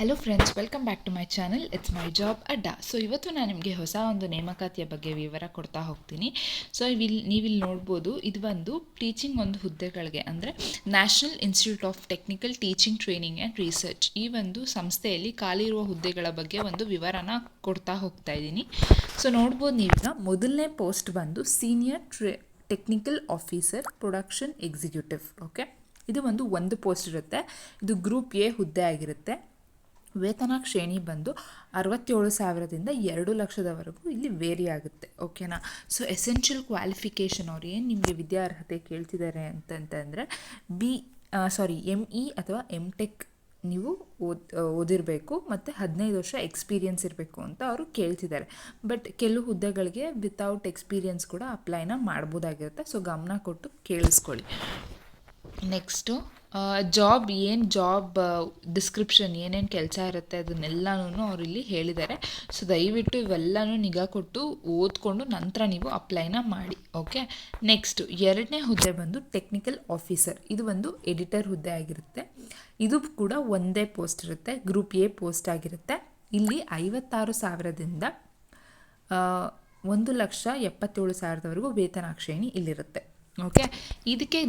Hello friends welcome back to my channel it's my job Adda so ಇವತ್ತು ನಾನು ನಿಮಗೆ ಹೊಸ ಒಂದು ನೇಮಕಾತಿಯ ಬಗ್ಗೆ ವಿವರ ಕೊಡ್ತಾ ಹೋಗ್ತೀನಿ. ಸೊ ಇಲ್ಲಿ ನೀವಿಲ್ಲಿ ನೋಡ್ಬೋದು, ಇದು ಒಂದು ಟೀಚಿಂಗ್ ಒಂದು ಹುದ್ದೆಗಳಿಗೆ, ಅಂದರೆ National Institute of Technical Teaching Training and Research ಈ ಒಂದು ಸಂಸ್ಥೆಯಲ್ಲಿ ಖಾಲಿ ಇರುವ ಹುದ್ದೆಗಳ ಬಗ್ಗೆ ಒಂದು ವಿವರನ ಕೊಡ್ತಾ ಹೋಗ್ತಾ ಇದ್ದೀನಿ. ಸೊ ನೋಡ್ಬೋದು ನೀವೀಗ, ಮೊದಲನೇ ಪೋಸ್ಟ್ ಬಂದು senior tray technical officer production executive okay ಇದು ಒಂದು ಒಂದು ಪೋಸ್ಟ್ ಇರುತ್ತೆ. ಇದು ಗ್ರೂಪ್ ಎ ಹುದ್ದೆ ಆಗಿರುತ್ತೆ. ವೇತನ ಶ್ರೇಣಿ ಬಂದು ಅರವತ್ತೇಳು ಸಾವಿರದಿಂದ ಎರಡು ಲಕ್ಷದವರೆಗೂ ಇಲ್ಲಿ ವೇರಿ ಆಗುತ್ತೆ ಓಕೆನಾ ಸೊ ಎಸೆನ್ಷಿಯಲ್ ಕ್ವಾಲಿಫಿಕೇಷನ್ ಅವ್ರು ಏನು ನಿಮಗೆ ವಿದ್ಯಾರ್ಹತೆ ಕೇಳ್ತಿದ್ದಾರೆ ಅಂತಂತಂದರೆ ಬಿ ಸಾರಿ ಎಂ ಇ ಅಥವಾ ಎಂ ಟೆಕ್ ನೀವು ಓದ್ ಓದಿರಬೇಕು ಮತ್ತು ಹದಿನೈದು ವರ್ಷ ಎಕ್ಸ್ಪೀರಿಯನ್ಸ್ ಇರಬೇಕು ಅಂತ ಅವರು ಕೇಳ್ತಿದ್ದಾರೆ. ಬಟ್ ಕೆಲವು ಹುದ್ದೆಗಳಿಗೆ ವಿತೌಟ್ ಎಕ್ಸ್ಪೀರಿಯನ್ಸ್ ಕೂಡ ಅಪ್ಲೈನ ಮಾಡ್ಬೋದಾಗಿರುತ್ತೆ. ಸೊ ಗಮನ ಕೊಟ್ಟು ಕೇಳಿಸ್ಕೊಳ್ಳಿ. ನೆಕ್ಸ್ಟು ಜಾಬ್ ಏನು ಜಾಬ್ ಡಿಸ್ಕ್ರಿಪ್ಷನ್ ಏನೇನು ಕೆಲಸ ಇರುತ್ತೆ ಅದನ್ನೆಲ್ಲನೂ ಅವ್ರು ಇಲ್ಲಿ ಹೇಳಿದ್ದಾರೆ ಸೊ ದಯವಿಟ್ಟು ಇವೆಲ್ಲನೂ ನಿಗಾ ಕೊಟ್ಟು ಓದ್ಕೊಂಡು ನಂತರ ನೀವು ಅಪ್ಲೈನ ಮಾಡಿ ಓಕೆ ನೆಕ್ಸ್ಟು ಎರಡನೇ ಹುದ್ದೆ ಬಂದು ಟೆಕ್ನಿಕಲ್ ಆಫೀಸರ್ ಇದು ಒಂದು ಎಡಿಟರ್ ಹುದ್ದೆ ಆಗಿರುತ್ತೆ. ಇದು ಕೂಡ ಒಂದೇ ಪೋಸ್ಟ್ ಇರುತ್ತೆ ಗ್ರೂಪ್ ಎ ಪೋಸ್ಟ್ ಆಗಿರುತ್ತೆ. ಇಲ್ಲಿ ಐವತ್ತಾರು ಸಾವಿರದಿಂದ ಒಂದು ಲಕ್ಷ ಎಪ್ಪತ್ತೇಳು ಸಾವಿರದವರೆಗೂ ವೇತನ ಇಲ್ಲಿರುತ್ತೆ. ಓಕೆ ಇದಕ್ಕೆ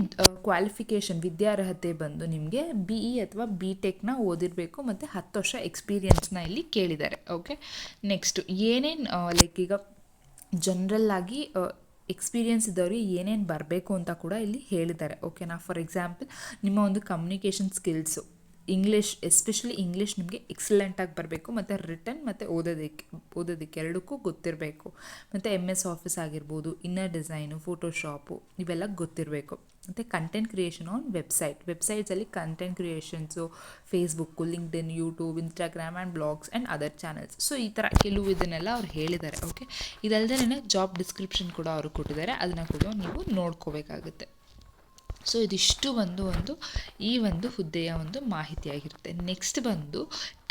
ಕ್ವಾಲಿಫಿಕೇಷನ್ ವಿದ್ಯಾರ್ಹತೆ ಬಂದು ನಿಮಗೆ ಬಿ ಇ ಅಥವಾ ಬಿ ಟೆಕ್ನ ಓದಿರಬೇಕು ಮತ್ತು ಹತ್ತು ವರ್ಷ ಎಕ್ಸ್ಪೀರಿಯನ್ಸ್ನ ಇಲ್ಲಿ ಕೇಳಿದ್ದಾರೆ ಓಕೆ ನೆಕ್ಸ್ಟು ಏನೇನು ಲೈಕ್ ಈಗ ಜನ್ರಲ್ಲಾಗಿ ಎಕ್ಸ್ಪೀರಿಯನ್ಸ್ ಇದ್ದವ್ರಿಗೆ ಏನೇನು ಬರಬೇಕು ಅಂತ ಕೂಡ ಇಲ್ಲಿ ಹೇಳಿದ್ದಾರೆ ಓಕೆನಾ ಫಾರ್ ಎಕ್ಸಾಂಪಲ್ ನಿಮ್ಮ ಒಂದು communication skills English especially English ನಿಮಗೆ ಎಕ್ಸಲೆಂಟಾಗಿ ಬರಬೇಕು. ಮತ್ತು ರಿಟರ್ನ್ ಮತ್ತು ಓದೋದಕ್ಕೆ ಓದೋದಕ್ಕೆ ಎರಡಕ್ಕೂ ಗೊತ್ತಿರಬೇಕು. ಮತ್ತು ಎಂ ಎಸ್ ಆಫೀಸ್ ಆಗಿರ್ಬೋದು ಇನ್ನರ್ ಡಿಸೈನು ಫೋಟೋಶಾಪು ಇವೆಲ್ಲ ಗೊತ್ತಿರಬೇಕು. ಮತ್ತು content creation on website ವೆಬ್ಸೈಟ್ಸಲ್ಲಿ content creations Facebook LinkedIn YouTube Instagram and blogs and other channels so ಈ ಥರ ಕೆಲವು ಇದನ್ನೆಲ್ಲ ಅವ್ರು ಹೇಳಿದ್ದಾರೆ ಓಕೆ ಇದಲ್ಲದೆ ಜಾಬ್ ಡಿಸ್ಕ್ರಿಪ್ಷನ್ ಕೂಡ ಅವರು ಕೊಟ್ಟಿದ್ದಾರೆ. ಅದನ್ನು ಕೂಡ ನೀವು ನೋಡ್ಕೋಬೇಕಾಗುತ್ತೆ. ಸೊ ಇದಿಷ್ಟು ಒಂದು ಒಂದು ಈ ಒಂದು ಹುದ್ದೆಯ ಒಂದು ಮಾಹಿತಿಯಾಗಿರುತ್ತೆ. ನೆಕ್ಸ್ಟ್ ಬಂದು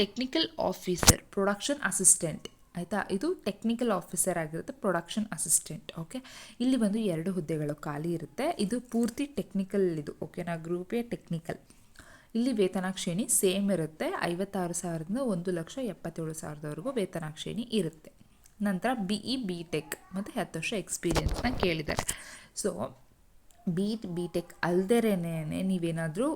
ಟೆಕ್ನಿಕಲ್ ಆಫೀಸರ್ ಪ್ರೊಡಕ್ಷನ್ ಅಸಿಸ್ಟೆಂಟ್ ಆಯಿತಾ? ಇದು ಟೆಕ್ನಿಕಲ್ ಆಫೀಸರ್ ಆಗಿರುತ್ತೆ ಪ್ರೊಡಕ್ಷನ್ ಅಸಿಸ್ಟೆಂಟ್ ಓಕೆ ಇಲ್ಲಿ ಬಂದು ಎರಡು ಹುದ್ದೆಗಳು ಖಾಲಿ ಇರುತ್ತೆ. ಇದು ಪೂರ್ತಿ ಟೆಕ್ನಿಕಲ್ ಇದು ಓಕೆನಾ ಗ್ರೂಪ್ ಎ ಟೆಕ್ನಿಕಲ್ ಇಲ್ಲಿ ವೇತನ ಶ್ರೇಣಿ ಸೇಮ್ ಇರುತ್ತೆ. ಐವತ್ತಾರು ಸಾವಿರದಿಂದ ಒಂದು ಲಕ್ಷ ಎಪ್ಪತ್ತೇಳು ಸಾವಿರದವರೆಗೂ ವೇತನ ಶ್ರೇಣಿ ಇರುತ್ತೆ. ನಂತರ ಬಿ ಇ ಬಿ ಟೆಕ್ ಮತ್ತು ಹತ್ತು ವರ್ಷ ಎಕ್ಸ್ಪೀರಿಯೆನ್ಸ್ನ ಕೇಳಿದ್ದಾರೆ. ಸೊ ಬಿ ಬಿ ಟೆಕ್ ಅಲ್ದೇರೇನೆ ನೀವೇನಾದರೂ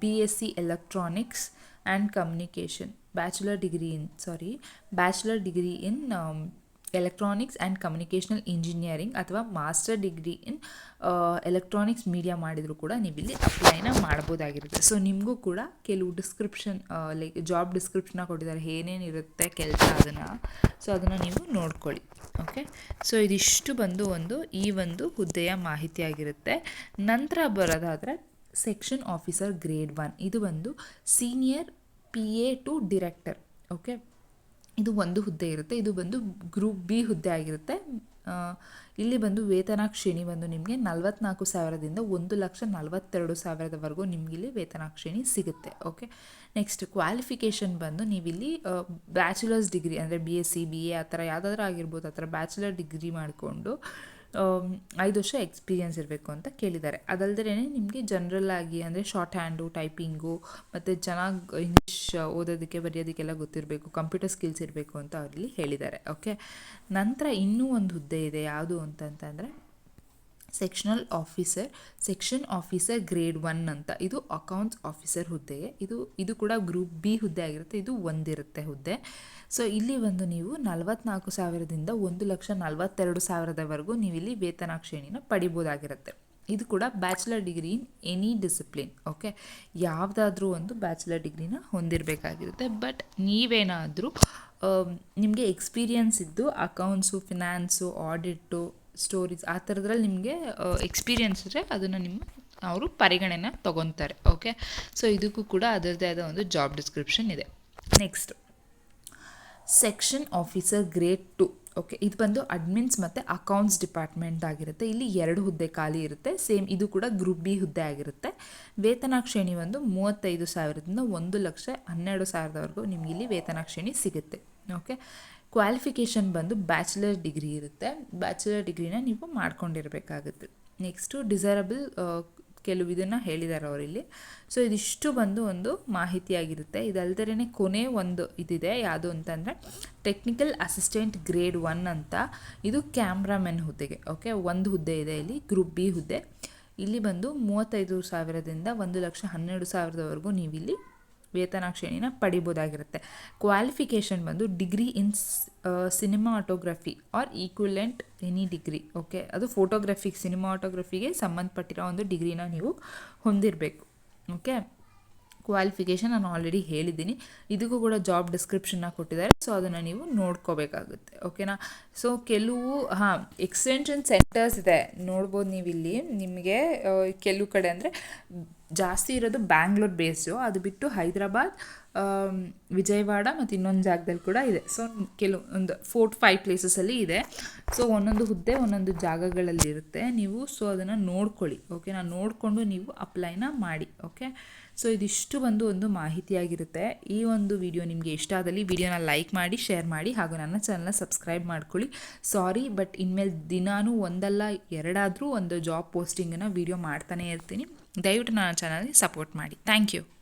B S C electronics and communication bachelor degree in sorry bachelor degree in electronics and communicational engineering ಅಥವಾ master degree in electronics media ಮಾಡಿದರೂ ಕೂಡ ನೀವಿಲ್ಲಿ ಅಪ್ಲೈನ ಮಾಡ್ಬೋದಾಗಿರುತ್ತೆ. ಸೊ ನಿಮಗೂ ಕೂಡ ಕೆಲವು ಡಿಸ್ಕ್ರಿಪ್ಷನ್ ಲೈಕ್ ಜಾಬ್ ಡಿಸ್ಕ್ರಿಪ್ಷನ್ನ ಕೊಟ್ಟಿದ್ದಾರೆ. ಏನೇನಿರುತ್ತೆ ಕೆಲಸ ಅದನ್ನು. ಸೊ ಅದನ್ನು ನೀವು ನೋಡ್ಕೊಳ್ಳಿ. ಓಕೆ ಸೊ ಇದಿಷ್ಟು ಬಂದು ಒಂದು, ಈ ಒಂದು ಹುದ್ದೆಯ ಮಾಹಿತಿಯಾಗಿರುತ್ತೆ ನಂತರ ಬರೋದಾದರೆ ಸೆಕ್ಷನ್ ಆಫೀಸರ್ ಗ್ರೇಡ್ ಒನ್ ಇದು ಒಂದು senior P A to director okay ಇದು ಒಂದು ಹುದ್ದೆ ಇರುತ್ತೆ. ಇದು ಬಂದು ಗ್ರೂಪ್ ಬಿ ಹುದ್ದೆ ಆಗಿರುತ್ತೆ. ಇಲ್ಲಿ ಬಂದು ವೇತನ ಶ್ರೇಣಿ ಬಂದು ನಿಮಗೆ ನಲವತ್ನಾಲ್ಕು ಸಾವಿರದಿಂದ ಒಂದು ಲಕ್ಷ ನಲವತ್ತೆರಡು ಸಾವಿರದವರೆಗೂ ನಿಮಗಿಲ್ಲಿ ವೇತನ ಶ್ರೇಣಿ ಸಿಗುತ್ತೆ. ಓಕೆ ನೆಕ್ಸ್ಟ್ ಕ್ವಾಲಿಫಿಕೇಷನ್ ಬಂದು ನೀವಿಲ್ಲಿ ಬ್ಯಾಚುಲರ್ಸ್ ಡಿಗ್ರಿ ಅಂದರೆ B S C B A ಆ ಥರ ಯಾವುದಾದ್ರೂ ಆಗಿರ್ಬೋದು, ಆ ಥರ ಬ್ಯಾಚುಲರ್ ಡಿಗ್ರಿ ಮಾಡಿಕೊಂಡು ಐದು ವರ್ಷ ಎಕ್ಸ್ಪೀರಿಯನ್ಸ್ ಇರಬೇಕು ಅಂತ ಕೇಳಿದ್ದಾರೆ. ಅದಲ್ಲದೆ ನಿಮಗೆ ಜನರಲ್ ಆಗಿ ಅಂದರೆ ಶಾರ್ಟ್ ಹ್ಯಾಂಡು ಟೈಪಿಂಗು ಮತ್ತು ಚೆನ್ನಾಗಿ ಇಂಗ್ಲೀಷ್ ಓದೋದಕ್ಕೆ, ಬರೆಯೋದಕ್ಕೆಲ್ಲ ಗೊತ್ತಿರಬೇಕು ಕಂಪ್ಯೂಟರ್ ಸ್ಕಿಲ್ಸ್ ಇರಬೇಕು ಅಂತ ಅವರಲ್ಲಿ ಹೇಳಿದ್ದಾರೆ. ಓಕೆ ನಂತರ ಇನ್ನೂ ಒಂದು ಹುದ್ದೆ ಇದೆ ಯಾವುದು ಅಂತಂತಂದರೆ sectional officer section officer grade one ಅಂತ. ಇದು ಅಕೌಂಟ್ಸ್ ಆಫೀಸರ್ ಹುದ್ದೆ. ಇದು ಇದು ಕೂಡ ಗ್ರೂಪ್ ಬಿ ಹುದ್ದೆ ಆಗಿರುತ್ತೆ. ಇದು ಒಂದಿರುತ್ತೆ ಹುದ್ದೆ. ಸೊ ಇಲ್ಲಿ ಒಂದು ನೀವು ನಲವತ್ನಾಲ್ಕು ಸಾವಿರದಿಂದ ಒಂದು ಲಕ್ಷ ನಲವತ್ತೆರಡು ಸಾವಿರದವರೆಗೂ ನೀವು ಇಲ್ಲಿ ವೇತನ ಶ್ರೇಣಿನ ಪಡಿಬೋದಾಗಿರುತ್ತೆ. ಇದು ಕೂಡ bachelor degree in any discipline okay ಯಾವುದಾದ್ರೂ ಒಂದು ಬ್ಯಾಚುಲರ್ ಡಿಗ್ರಿನ ಹೊಂದಿರಬೇಕಾಗಿರುತ್ತೆ. ಬಟ್ ನೀವೇನಾದರೂ ನಿಮಗೆ ಎಕ್ಸ್ಪೀರಿಯನ್ಸ್ ಇದ್ದು ಅಕೌಂಟ್ಸು ಫಿನಾನ್ಸು ಆಡಿಟ್ಟು ಸ್ಟೋರೀಸ್ ಆ ಥರದ್ರಲ್ಲಿ ನಿಮಗೆ ಎಕ್ಸ್ಪೀರಿಯನ್ಸ್ ಇದ್ರೆ ಅದನ್ನು ನಿಮ್ಮ, ಅವರು ಪರಿಗಣನೆ ತೊಗೊತಾರೆ ಓಕೆ ಸೊ ಇದಕ್ಕೂ ಕೂಡ ಅದರದ್ದೇ ಆದ ಒಂದು ಜಾಬ್ ಡಿಸ್ಕ್ರಿಪ್ಷನ್ ಇದೆ. Next section officer grade two okay ಇದು ಬಂದು ಅಡ್ಮಿನ್ಸ್ ಮತ್ತು ಅಕೌಂಟ್ಸ್ ಡಿಪಾರ್ಟ್ಮೆಂಟ್ ಆಗಿರುತ್ತೆ. ಇಲ್ಲಿ ಎರಡು ಹುದ್ದೆ ಖಾಲಿ ಇರುತ್ತೆ ಸೇಮ್ ಇದು ಕೂಡ ಗ್ರೂಪ್ ಬಿ ಹುದ್ದೆ ಆಗಿರುತ್ತೆ. ವೇತನ ಶ್ರೇಣಿ ಒಂದು ಮೂವತ್ತೈದು ಸಾವಿರದಿಂದ ಒಂದು ಲಕ್ಷ ಹನ್ನೆರಡು ಸಾವಿರದವರೆಗೂ ನಿಮಗೆ ಇಲ್ಲಿ ವೇತನ ಶ್ರೇಣಿ ಸಿಗುತ್ತೆ ಓಕೆ ಕ್ವಾಲಿಫಿಕೇಷನ್ ಬಂದು ಬ್ಯಾಚುಲರ್ ಡಿಗ್ರಿ ಇರುತ್ತೆ. ಬ್ಯಾಚುಲರ್ ಡಿಗ್ರಿನ ನೀವು ಮಾಡ್ಕೊಂಡಿರಬೇಕಾಗುತ್ತೆ. ನೆಕ್ಸ್ಟು ಡಿಸೈರಬಲ್ ಕೆಲವು ಇದನ್ನು ಹೇಳಿದ್ದಾರೆ ಅವರಿಲ್ಲಿ. ಸೊ ಇದಿಷ್ಟು ಬಂದು ಒಂದು ಮಾಹಿತಿಯಾಗಿರುತ್ತೆ ಇದಲ್ದರೇ ಕೊನೆ ಒಂದು ಇದಿದೆ. ಯಾವುದು ಅಂತಂದರೆ ಟೆಕ್ನಿಕಲ್ ಅಸಿಸ್ಟೆಂಟ್ ಗ್ರೇಡ್ ಒನ್ ಅಂತ ಇದು ಕ್ಯಾಮ್ರಾಮೆನ್ ಹುದ್ದೆಗೆ. ಓಕೆ ಒಂದು ಹುದ್ದೆ ಇದೆ ಇಲ್ಲಿ ಗ್ರೂಪ್ ಬಿ ಹುದ್ದೆ. ಇಲ್ಲಿ ಬಂದು ಮೂವತ್ತೈದು ಸಾವಿರದಿಂದ ಒಂದು ಲಕ್ಷ ಹನ್ನೆರಡು ಸಾವಿರದವರೆಗೂ ನೀವಿಲ್ಲಿ ವೇತನ ಶ್ರೇಣಿನ ಪಡಿಬೋದಾಗಿರುತ್ತೆ. ಕ್ವಾಲಿಫಿಕೇಷನ್ ಬಂದು degree in cinematography or equivalent any degree, okay? ಅದು ಫೋಟೋಗ್ರಫಿ, ಸಿನಿಮಾಟೋಗ್ರಫಿಗೆ ಸಂಬಂಧಪಟ್ಟಿರೋ ಒಂದು ಡಿಗ್ರಿನ ನೀವು ಹೊಂದಿರಬೇಕು, ಓಕೆ? ಕ್ವಾಲಿಫಿಕೇಷನ್ ನಾನು ಆಲ್ರೆಡಿ ಹೇಳಿದ್ದೀನಿ. ಇದಕ್ಕೂ ಕೂಡ ಜಾಬ್ ಡಿಸ್ಕ್ರಿಪ್ಷನ್ನ ಕೊಟ್ಟಿದ್ದಾರೆ. ಸೊ ಅದನ್ನು ನೀವು ನೋಡ್ಕೋಬೇಕಾಗುತ್ತೆ, ಓಕೆನಾ? ಸೊ ಕೆಲವು, ಹಾಂ ಎಕ್ಸ್ಟೆನ್ಷನ್ ಸೆಂಟರ್ಸ್ ಇದೆ. ನೋಡ್ಬೋದು ನೀವು ಇಲ್ಲಿ ನಿಮಗೆ ಕೆಲವು ಕಡೆ ಅಂದರೆ ಜಾಸ್ತಿ ಇರೋದು ಬ್ಯಾಂಗ್ಳೂರ್ ಬೇಸ್ಡು ಅದು ಬಿಟ್ಟು ಹೈದರಾಬಾದ್ ವಿಜಯವಾಡ ಮತ್ತು ಇನ್ನೊಂದು ಜಾಗದಲ್ಲಿ ಕೂಡ ಇದೆ. ಸೊ ಕೆಲವು, ಒಂದು ಫೋರ್ ಫೈವ್ ಪ್ಲೇಸಸಲ್ಲಿ ಇದೆ. ಸೊ ಒಂದೊಂದು ಹುದ್ದೆ, ಒಂದೊಂದು ಜಾಗಗಳಲ್ಲಿರುತ್ತೆ ನೀವು ಸೊ ಅದನ್ನು ನೋಡ್ಕೊಳ್ಳಿ ಓಕೆ ನಾನು ನೋಡಿಕೊಂಡು ನೀವು ಅಪ್ಲೈನ ಮಾಡಿ ಓಕೆ ಸೊ ಇದಿಷ್ಟು ಬಂದು ಒಂದು ಮಾಹಿತಿಯಾಗಿರುತ್ತೆ. ಈ ಒಂದು ವಿಡಿಯೋ ನಿಮಗೆ ಇಷ್ಟ ಆದಲ್ಲಿ ವಿಡಿಯೋನ ಲೈಕ್ ಮಾಡಿ ಶೇರ್ ಮಾಡಿ, ಹಾಗೂ ನನ್ನ ಚಾನಲ್ನ ಸಬ್ಸ್ಕ್ರೈಬ್ ಮಾಡ್ಕೊಳ್ಳಿ. ಸಾರಿ ಬಟ್ ಇನ್ಮೇಲೆ ದಿನಾನೂ ಒಂದಲ್ಲ, ಎರಡಾದರೂ ಒಂದು ಜಾಬ್ ಪೋಸ್ಟಿಂಗನ್ನು ವಿಡಿಯೋ ಮಾಡ್ತಾನೆ ಇರ್ತೀನಿ. ದಯವಿಟ್ಟು ನನ್ನ ಚಾನಲ್ಗೆ ಸಪೋರ್ಟ್ ಮಾಡಿ. Thank you